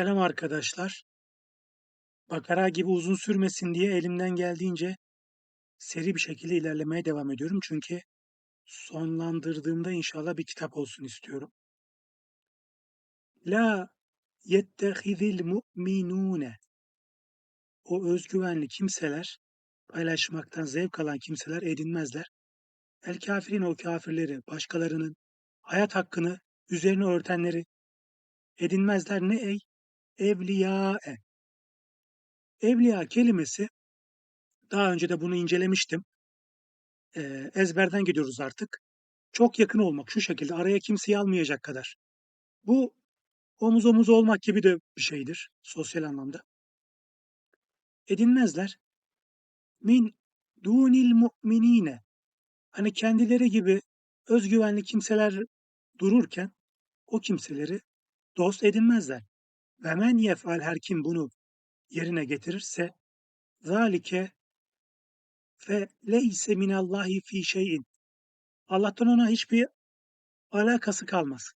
Selam arkadaşlar. Bakara gibi uzun sürmesin diye elimden geldiğince seri bir şekilde ilerlemeye devam ediyorum. Çünkü sonlandırdığımda inşallah bir kitap olsun istiyorum. La yettehidil mu'minune O özgüvenli kimseler, paylaşmaktan zevk alan kimseler edinmezler. El kafirin o kafirleri, başkalarının hayat hakkını üzerine örtenleri edinmezler. Ne ey? Evliyae. Evliya kelimesi daha önce de bunu incelemiştim. Ee, ezberden gidiyoruz artık. Çok yakın olmak şu şekilde araya kimseyi almayacak kadar. Bu omuz omuz olmak gibi de bir şeydir sosyal anlamda. Edinmezler. Min dunil mu'minine. Hani kendileri gibi özgüvenli kimseler dururken o kimseleri dost edinmezler. Ve men yefal her kim bunu yerine getirirse zalike fe leyse minallahi fi şeyin. Allah'tan ona hiçbir alakası kalmaz.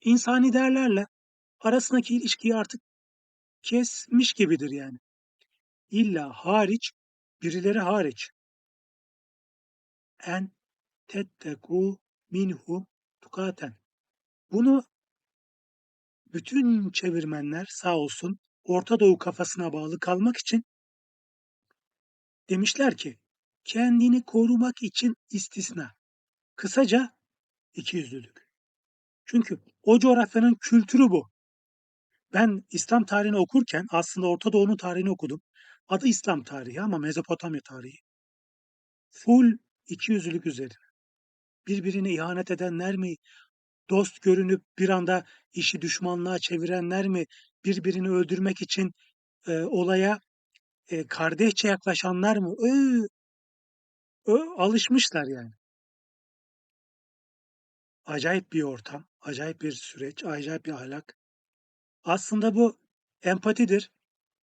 İnsani değerlerle arasındaki ilişkiyi artık kesmiş gibidir yani. İlla hariç, birileri hariç. En tetteku minhum tukaten. Bunu bütün çevirmenler sağ olsun Orta Doğu kafasına bağlı kalmak için demişler ki kendini korumak için istisna. Kısaca ikiyüzlülük. Çünkü o coğrafyanın kültürü bu. Ben İslam tarihini okurken aslında Orta Doğu'nun tarihini okudum. Adı İslam tarihi ama Mezopotamya tarihi. Full ikiyüzlülük üzerine. Birbirine ihanet edenler mi? Dost görünüp bir anda işi düşmanlığa çevirenler mi? Birbirini öldürmek için e, olaya e, kardeşçe yaklaşanlar mı? Ö, ö, alışmışlar yani. Acayip bir ortam, acayip bir süreç, acayip bir ahlak. Aslında bu empatidir.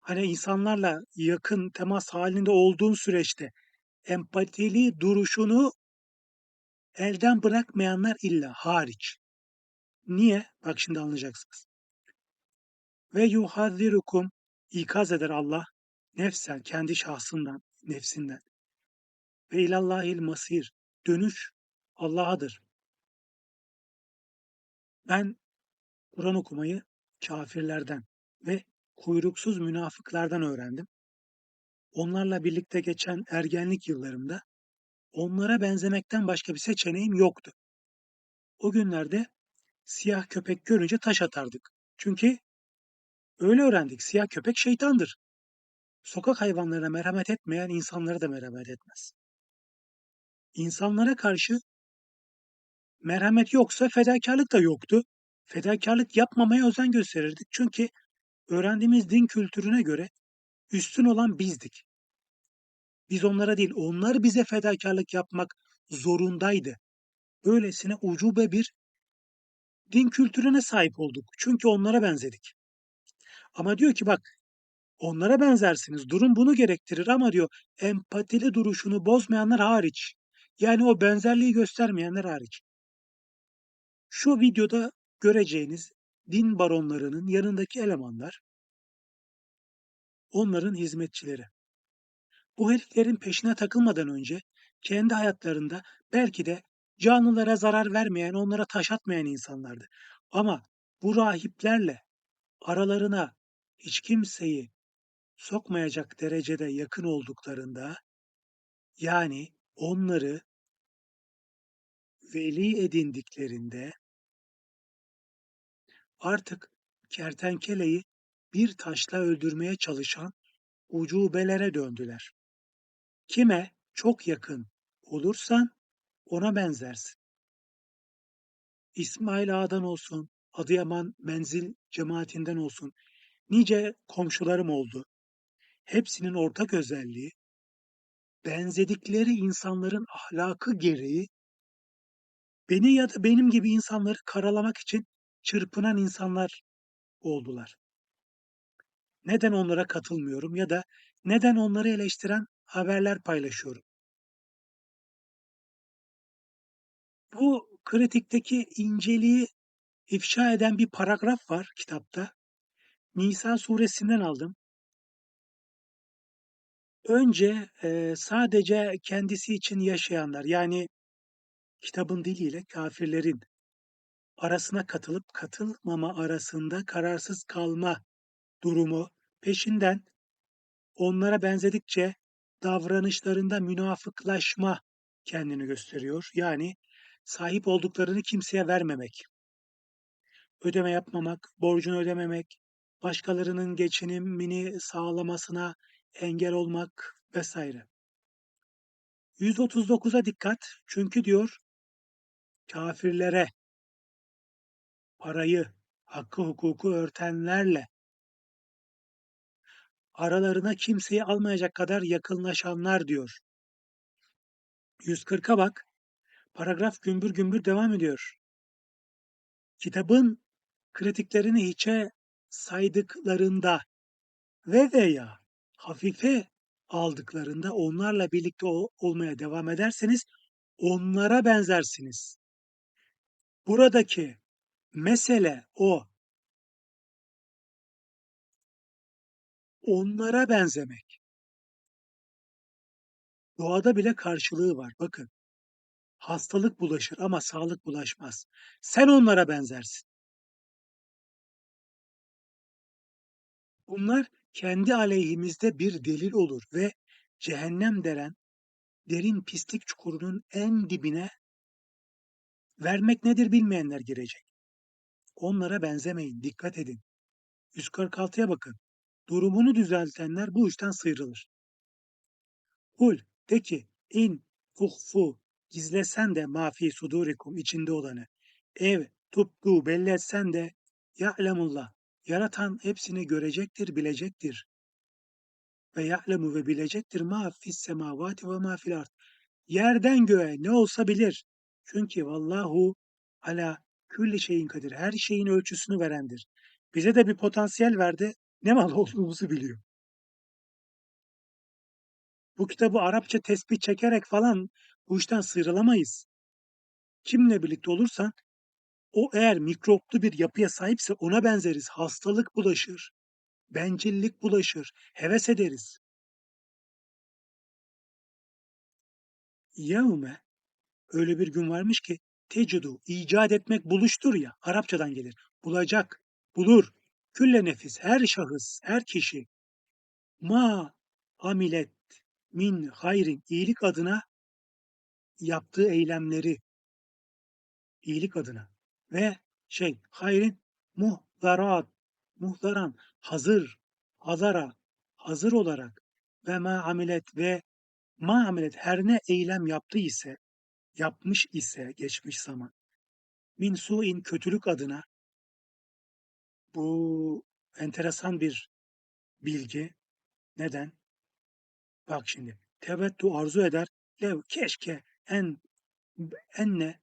Hani insanlarla yakın temas halinde olduğun süreçte empatili duruşunu elden bırakmayanlar illa hariç. Niye? Bak şimdi anlayacaksınız. Ve yuhazzirukum ikaz eder Allah nefsen kendi şahsından, nefsinden. Ve ilallahil masir dönüş Allah'adır. Ben Kur'an okumayı kafirlerden ve kuyruksuz münafıklardan öğrendim. Onlarla birlikte geçen ergenlik yıllarımda onlara benzemekten başka bir seçeneğim yoktu. O günlerde siyah köpek görünce taş atardık. Çünkü öyle öğrendik. Siyah köpek şeytandır. Sokak hayvanlarına merhamet etmeyen insanlara da merhamet etmez. İnsanlara karşı merhamet yoksa fedakarlık da yoktu. Fedakarlık yapmamaya özen gösterirdik. Çünkü öğrendiğimiz din kültürüne göre üstün olan bizdik. Biz onlara değil, onlar bize fedakarlık yapmak zorundaydı. Böylesine ucube bir din kültürüne sahip olduk. Çünkü onlara benzedik. Ama diyor ki bak onlara benzersiniz. Durum bunu gerektirir ama diyor empatili duruşunu bozmayanlar hariç. Yani o benzerliği göstermeyenler hariç. Şu videoda göreceğiniz din baronlarının yanındaki elemanlar onların hizmetçileri. Bu heriflerin peşine takılmadan önce kendi hayatlarında belki de canlılara zarar vermeyen, onlara taş atmayan insanlardı. Ama bu rahiplerle aralarına hiç kimseyi sokmayacak derecede yakın olduklarında yani onları veli edindiklerinde artık kertenkeleyi bir taşla öldürmeye çalışan ucubelere döndüler. Kime çok yakın olursan ona benzersin. İsmail Ağa'dan olsun, Adıyaman Menzil cemaatinden olsun, nice komşularım oldu. Hepsinin ortak özelliği, benzedikleri insanların ahlakı gereği beni ya da benim gibi insanları karalamak için çırpınan insanlar oldular. Neden onlara katılmıyorum ya da neden onları eleştiren haberler paylaşıyorum? Bu kritikteki inceliği ifşa eden bir paragraf var kitapta. Nisa suresinden aldım. Önce e, sadece kendisi için yaşayanlar yani kitabın diliyle kafirlerin arasına katılıp katılmama arasında kararsız kalma durumu peşinden onlara benzedikçe davranışlarında münafıklaşma kendini gösteriyor. Yani sahip olduklarını kimseye vermemek, ödeme yapmamak, borcunu ödememek, başkalarının geçinimini sağlamasına engel olmak vesaire. 139'a dikkat çünkü diyor kafirlere parayı, hakkı hukuku örtenlerle aralarına kimseyi almayacak kadar yakınlaşanlar diyor. 140'a bak. Paragraf gümbür gümbür devam ediyor. Kitabın kritiklerini hiçe saydıklarında ve veya hafife aldıklarında onlarla birlikte olmaya devam ederseniz onlara benzersiniz. Buradaki mesele o. Onlara benzemek. Doğada bile karşılığı var. Bakın. Hastalık bulaşır ama sağlık bulaşmaz. Sen onlara benzersin. Bunlar kendi aleyhimizde bir delil olur ve cehennem deren derin pislik çukurunun en dibine vermek nedir bilmeyenler girecek. Onlara benzemeyin, dikkat edin. 146'ya bakın. Durumunu düzeltenler bu işten sıyrılır. Kul, de ki, in, tuhfu, gizlesen de mafi sudurikum içinde olanı, ev, tubdu belli etsen de ya'lemullah, yaratan hepsini görecektir, bilecektir. Ve ya'lemu ve bilecektir ma fis semavati ve ma fil ard. Yerden göğe ne olsa bilir. Çünkü vallahu ala külli şeyin kadir. Her şeyin ölçüsünü verendir. Bize de bir potansiyel verdi. Ne mal olduğumuzu biliyor. Bu kitabı Arapça tespih çekerek falan bu işten sıyrılamayız. Kimle birlikte olursan o eğer mikroplu bir yapıya sahipse ona benzeriz. Hastalık bulaşır, bencillik bulaşır, heves ederiz. Yevme öyle bir gün varmış ki tecudu icat etmek buluştur ya Arapçadan gelir. Bulacak, bulur. Külle nefis her şahıs, her kişi ma amilet min hayrin iyilik adına yaptığı eylemleri iyilik adına ve şey hayrin muhdarat muhdaran hazır hazara hazır olarak ve ma amilet ve ma amilet her ne eylem yaptı ise yapmış ise geçmiş zaman min suin kötülük adına bu enteresan bir bilgi. Neden? Bak şimdi tevettu arzu eder. Lev keşke en enne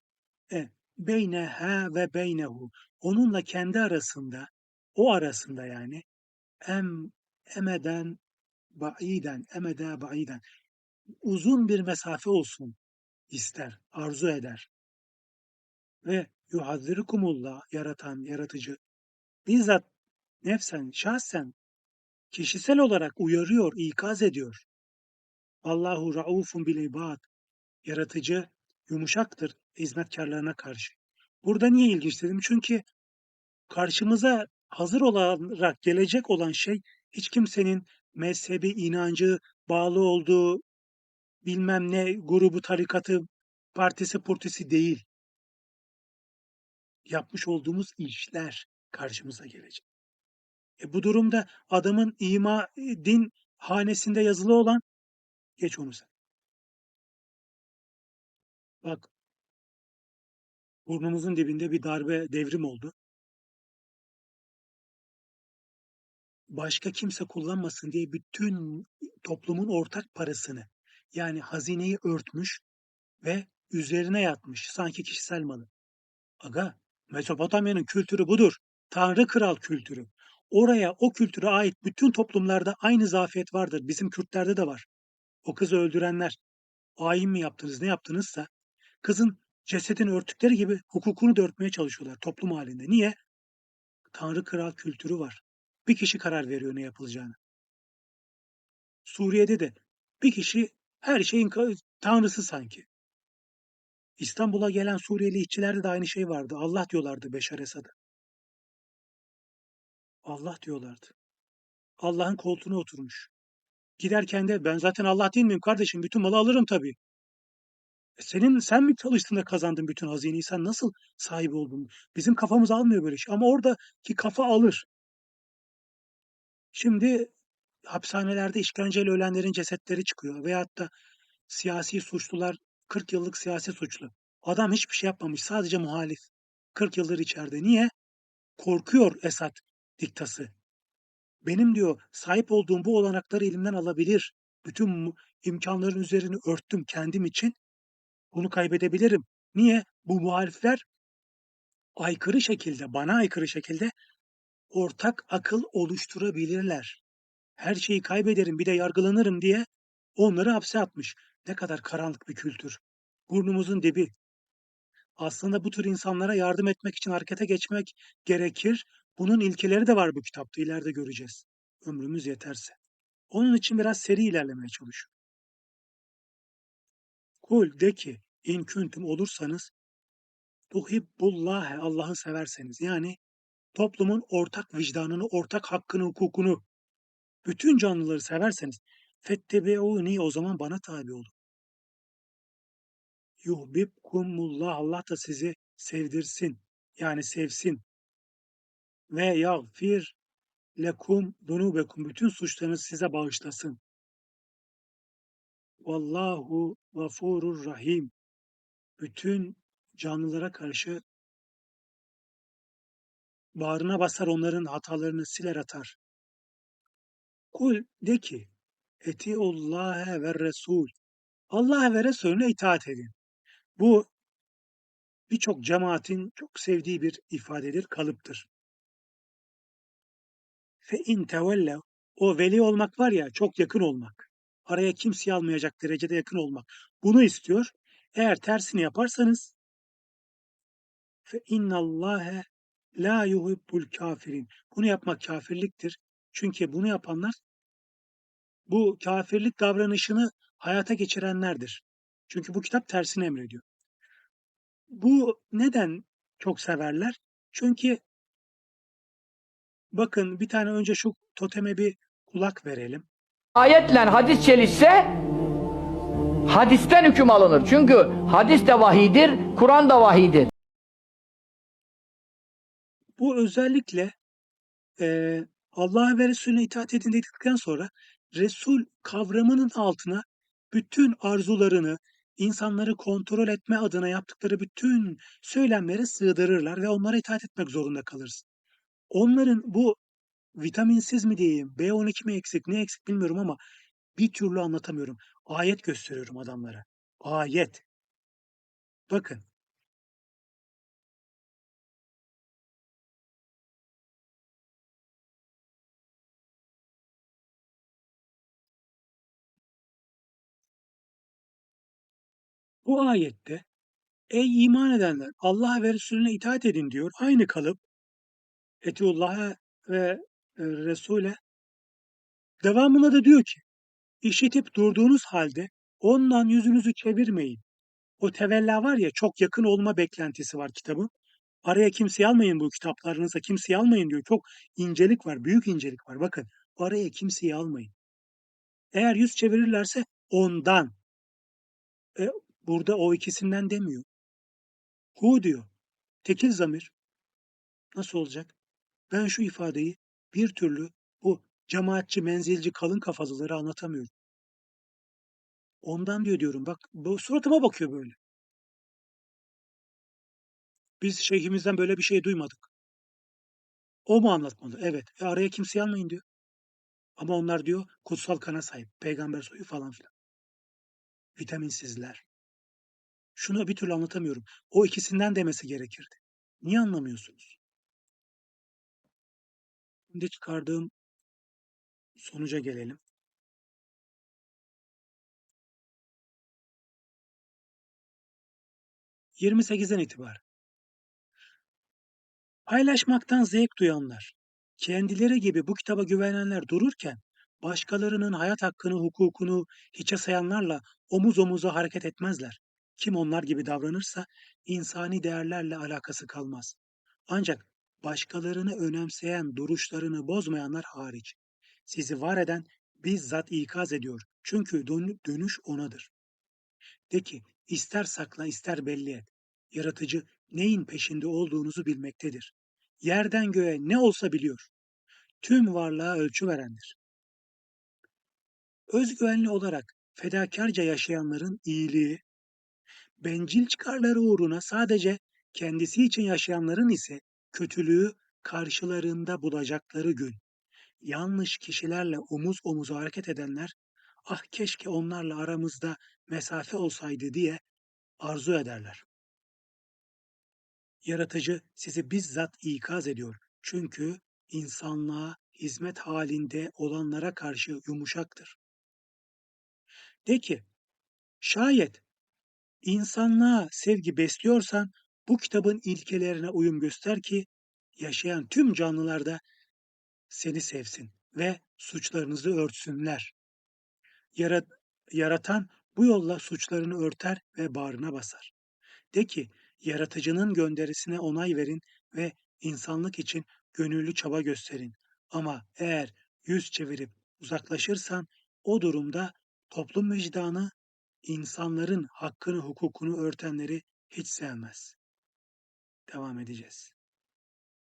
e, beyneha ve beynehu onunla kendi arasında o arasında yani em emeden baiden emede baiden uzun bir mesafe olsun ister, arzu eder. Ve yuhazzirukumullah yaratan, yaratıcı bizzat nefsen, şahsen kişisel olarak uyarıyor, ikaz ediyor. Allahu raufun bil ibad. Yaratıcı yumuşaktır hizmetkarlarına karşı. Burada niye ilginç dedim? Çünkü karşımıza hazır olarak gelecek olan şey hiç kimsenin mezhebi, inancı, bağlı olduğu bilmem ne grubu, tarikatı, partisi, purtisi değil. Yapmış olduğumuz işler karşımıza gelecek. E bu durumda adamın ima din hanesinde yazılı olan geç onu sen. Bak burnumuzun dibinde bir darbe devrim oldu. Başka kimse kullanmasın diye bütün toplumun ortak parasını yani hazineyi örtmüş ve üzerine yatmış sanki kişisel malı. Aga Mezopotamya'nın kültürü budur. Tanrı kral kültürü. Oraya o kültüre ait bütün toplumlarda aynı zafiyet vardır. Bizim Kürtlerde de var. O kızı öldürenler ayin mi yaptınız ne yaptınızsa kızın cesedini örttükleri gibi hukukunu da örtmeye çalışıyorlar toplum halinde. Niye? Tanrı kral kültürü var. bir kişi karar veriyor ne yapılacağını. Suriye'de de bir kişi her şeyin tanrısı sanki. İstanbul'a gelen Suriyeli işçilerde de aynı şey vardı. Allah diyorlardı Beşar Esad'a. Allah diyorlardı. Allah'ın koltuğuna oturmuş. Giderken de ben zaten Allah değil miyim kardeşim? Bütün malı alırım tabii. Senin sen mi çalıştın da kazandın bütün hazineyi? Sen nasıl sahibi oldun? Bizim kafamız almıyor böyle şey. Ama oradaki kafa alır. Şimdi hapishanelerde işkenceyle ölenlerin cesetleri çıkıyor. Veyahut da siyasi suçlular 40 yıllık siyasi suçlu. Adam hiçbir şey yapmamış. Sadece muhalif. 40 yıldır içeride. Niye? Korkuyor Esad diktası. Benim diyor sahip olduğum bu olanakları elimden alabilir. Bütün imkanların üzerini örttüm kendim için. Bunu kaybedebilirim. Niye? Bu muhalifler aykırı şekilde, bana aykırı şekilde ortak akıl oluşturabilirler. Her şeyi kaybederim bir de yargılanırım diye onları hapse atmış. Ne kadar karanlık bir kültür. Burnumuzun dibi. Aslında bu tür insanlara yardım etmek için harekete geçmek gerekir. Bunun ilkeleri de var bu kitapta. İleride göreceğiz. Ömrümüz yeterse. Onun için biraz seri ilerlemeye çalışıyorum. Kul de ki in küntüm olursanız tuhibbullâhe Allah'ı severseniz yani toplumun ortak vicdanını, ortak hakkını, hukukunu bütün canlıları severseniz fettebeûni o zaman bana tabi olun. Yuhbibkumullah Allah da sizi sevdirsin. Yani sevsin. Ve yagfir lekum dunubekum bütün suçlarınızı size bağışlasın. Vallahu gafurur rahim. Bütün canlılara karşı bağrına basar onların hatalarını siler atar. Kul de ki Etiullâhe ve Resul. Allah ve Resulüne itaat edin. Bu birçok cemaatin çok sevdiği bir ifadedir, kalıptır. Fe in tevellev o veli olmak var ya çok yakın olmak. Araya kimseyi almayacak derecede yakın olmak. Bunu istiyor. Eğer tersini yaparsanız fe innallâhe la yuhibbul kafirin. Bunu yapmak kafirliktir. Çünkü bunu yapanlar bu kafirlik davranışını hayata geçirenlerdir. Çünkü bu kitap tersini emrediyor. Bu neden çok severler? Çünkü bakın bir tane önce şu toteme bir kulak verelim. Ayetle hadis çelişse hadisten hüküm alınır. Çünkü hadis de vahidir, Kur'an da vahidir. Bu özellikle e, Allah'a ve Resulüne itaat edin dedikten sonra Resul kavramının altına bütün arzularını, insanları kontrol etme adına yaptıkları bütün söylemleri sığdırırlar ve onlara itaat etmek zorunda kalırız. Onların bu vitaminsiz mi diyeyim, B12 mi eksik, ne eksik bilmiyorum ama bir türlü anlatamıyorum. Ayet gösteriyorum adamlara. Ayet. Bakın. Bu ayette ey iman edenler Allah ve Resulüne itaat edin diyor. Aynı kalıp Etiullah'a ve Resul'e devamında da diyor ki işitip durduğunuz halde ondan yüzünüzü çevirmeyin. O tevella var ya çok yakın olma beklentisi var kitabın. Araya kimseyi almayın bu kitaplarınıza kimseyi almayın diyor. Çok incelik var, büyük incelik var. Bakın araya kimseyi almayın. Eğer yüz çevirirlerse ondan. E, burada o ikisinden demiyor. Hu diyor. Tekil zamir. Nasıl olacak? Ben şu ifadeyi bir türlü bu cemaatçi, menzilci, kalın kafalıları anlatamıyorum. Ondan diyor diyorum. Bak bu suratıma bakıyor böyle. Biz şeyhimizden böyle bir şey duymadık. O mu anlatmalı? Evet. E araya kimseyi almayın diyor. Ama onlar diyor kutsal kana sahip. Peygamber soyu falan filan. Vitaminsizler. Şunu bir türlü anlatamıyorum. O ikisinden demesi gerekirdi. Niye anlamıyorsunuz? Şimdi çıkardığım sonuca gelelim. Yirmi sekizden itibaren. Paylaşmaktan zevk duyanlar, Kendileri gibi bu kitaba güvenenler dururken, başkalarının hayat hakkını, hukukunu hiçe sayanlarla omuz omuza hareket etmezler. Kim onlar gibi davranırsa insani değerlerle alakası kalmaz. Ancak başkalarını önemseyen, duruşlarını bozmayanlar hariç. Sizi var eden bizzat ikaz ediyor. Çünkü dön- dönüş onadır. De ki, ister sakla ister belli et. Yaratıcı neyin peşinde olduğunuzu bilmektedir. Yerden göğe ne olsa biliyor. Tüm varlığa ölçü verendir. Özgüvenli olarak fedakarca yaşayanların iyiliği, bencil çıkarları uğruna sadece kendisi için yaşayanların ise kötülüğü karşılarında bulacakları gün. Yanlış kişilerle omuz omuza hareket edenler, ah keşke onlarla aramızda mesafe olsaydı diye arzu ederler. Yaratıcı sizi bizzat ikaz ediyor. Çünkü insanlığa hizmet halinde olanlara karşı yumuşaktır. De ki, şayet insanlığa sevgi besliyorsan bu kitabın ilkelerine uyum göster ki yaşayan tüm canlılar da seni sevsin ve suçlarınızı örtsünler. Yarat, yaratan bu yolla suçlarını örter ve bağrına basar. De ki, yaratıcının gönderisine onay verin ve insanlık için gönüllü çaba gösterin. Ama eğer yüz çevirip uzaklaşırsan o durumda toplum vicdanı insanların hakkını hukukunu örtenleri hiç sevmez. Devam edeceğiz.